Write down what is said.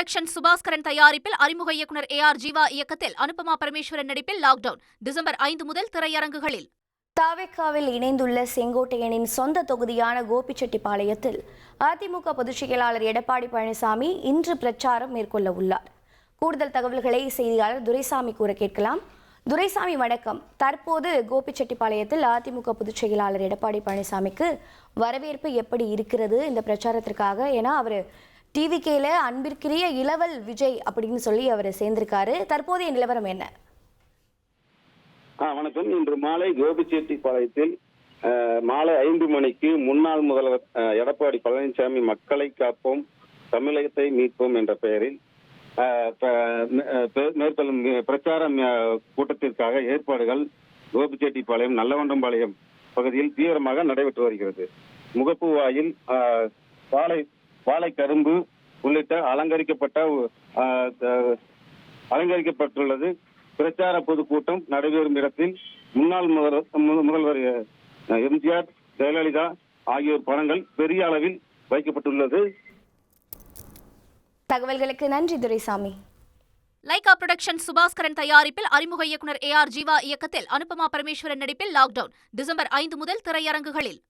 Production Subaskaran தயாரிப்பில் அறிமுக இயக்குநர் ஏ ஆர் ஜீவா இயக்கத்தில் அனுபமா பரமேஸ்வரன் நடிப்பில் லாக்டவுன் டிசம்பர் ஐந்து முதல் திரையரங்குகளில். தாவேக்காவில் இணைந்துள்ள செங்கோட்டையனின் சொந்த தொகுதியான கோபிச்செட்டிப்பாளையத்தில் அதிமுக பொதுச் செயலாளர் எடப்பாடி பழனிசாமி இன்று பிரச்சாரம் மேற்கொள்ள உள்ளார். கூடுதல் தகவல்களை செய்தியாளர் துரைசாமி கூற கேட்கலாம். துரைசாமி வணக்கம். தற்போது கோபிச்செட்டிப்பாளையத்தில் அதிமுக பொதுச் செயலாளர் எடப்பாடி பழனிசாமிக்கு வரவேற்பு எப்படி இருக்கிறது இந்த பிரச்சாரத்திற்காக? ஏன்னா அவர் டிவிகேல அன்பிற்கிரிய இளவல் விஜய் அப்படின்னு சொல்லி அவர் சேர்ந்திருக்காரு. தற்போதைய நிலவரம் என்ன? ஆ வணக்கம். இன்று மாலை கோபிச்செட்டிப்பாளையத்தில் பாளையத்தில் மாலை ஐந்து மணிக்கு முன்னாள் முதல்வர் எடப்பாடி பழனிசாமி மக்களை காப்போம் தமிழகத்தை மீட்போம் என்ற பெயரில் மேற்கொள்ளும் பிரச்சார கூட்டத்திற்காக ஏற்பாடுகள் கோபிச்செட்டிப்பாளையம் நல்லவண்டம்பாளையம் பகுதியில் தீவிரமாக நடைபெற்று வருகிறது. முகப்பு வாயில் அஹ், வாழை கரும்பு உள்ளிட்ட அலங்கரிக்கப்பட்ட அலங்கரிக்கப்பட்டுள்ளது. பிரச்சார பொதுக்கூட்டம் நடைபெறும் இடத்தில் முன்னாள் முதல்வர் எம்ஜிஆர் ஜெயலலிதா ஆகியோர் படங்கள் பெரிய அளவில் வைக்கப்பட்டுள்ளது. தகவல்களுக்கு நன்றி துரைசாமி. லைகா புரொடக்ஷன் சுபாஸ்கரன் தயாரிப்பில் அறிமுக இயக்குனர் ஏ ஆர் ஜீவா இயக்கத்தில் அனுபமா பரமேஸ்வரன் நடிப்பில் லாக்டவுன் டிசம்பர் ஐந்து முதல் திரையரங்குகளில்.